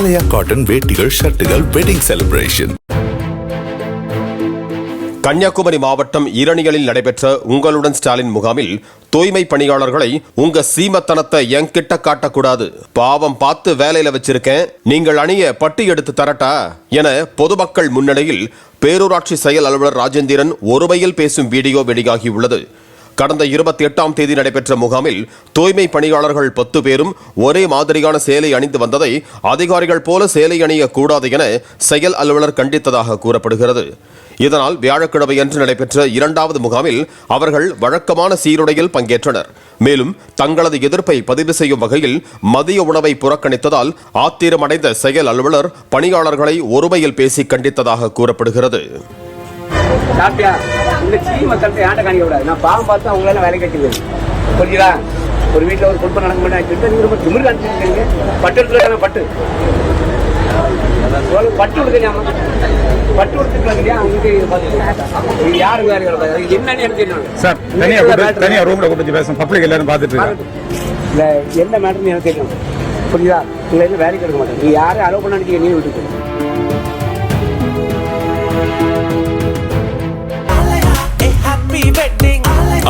ஆலயா cotton வேட்டிகள் ஷர்ட்டுகள் wedding celebration Kanyakumari மாவட்டம் ஈரணிகளில் நடைபெற்ற உங்களுடன் ஸ்டாலின் முகாமில் தூய்மை பணியாளர்களை உங்க சீமத்தனத்தை என்கிட்ட காட்டக்கூடாது. பாவம் பார்த்து வேலையில வச்சிருக்கேன். நீங்கள் அணிய பட்டி எடுத்து தரட்டா? என பொதுமக்கள் முன்னிலையில் பேரூராட்சி செயல் அலுவலர் ராஜேந்திரன் ஒருமையில் பேசும் வீடியோ வெளியாகியுள்ளது கடந்த இருபத்தி எட்டாம் தேதி நடைபெற்ற முகாமில் தூய்மை பணியாளர்கள் பத்து பேரும் ஒரே மாதிரியான சேலை அணிந்து வந்ததை அதிகாரிகள் போல சேலை அணியக்கூடாது என செயல் அலுவலர் கண்டித்ததாக கூறப்படுகிறது. இதனால் வியாழக்கிழமையன்று நடைபெற்ற இரண்டாவது முகாமில் அவர்கள் வழக்கமான சீருடையில் பங்கேற்றனர். மேலும் தங்களது எதிர்ப்பை பதிவு செய்யும் வகையில் மதிய உணவை புறக்கணித்ததால் ஆத்திரமடைந்த செயல் அலுவலர் பணியாளர்களை ஒருமையில் பேசி கண்டித்ததாக கூறப்படுகிறது. சாப்பிட்டியா? இந்த சீமை தட்டை ஆண்ட காணிக்க கூடாது. நான் பாவம் பார்த்து அவங்களால வேலை கட்டுது புரியுதா ஒரு வீட்டில் ஒரு குடும்பம் நடக்க மாட்டேன். நீங்க ரொம்ப திமிரு காணிச்சிருக்கீங்க பட்டு எடுத்துருக்காங்க பட்டு. பட்டு கொடுக்கலையாமா பட்டு கொடுத்துருக்காங்க இது யாரு வேறு என்னன்னு எனக்கு சார் தனியா கூப்பிட்டு தனியா ரூம்ல கூப்பிட்டு பப்ளிக் எல்லாரும் பார்த்துட்டு இல்ல என்ன மேட்டர்னு எனக்கு தெரியும் புரியுதா உங்களை வேலைக்கு எடுக்க மாட்டேன். நீ யாரும் அலோவ் பண்ண நீ விட்டுட்டு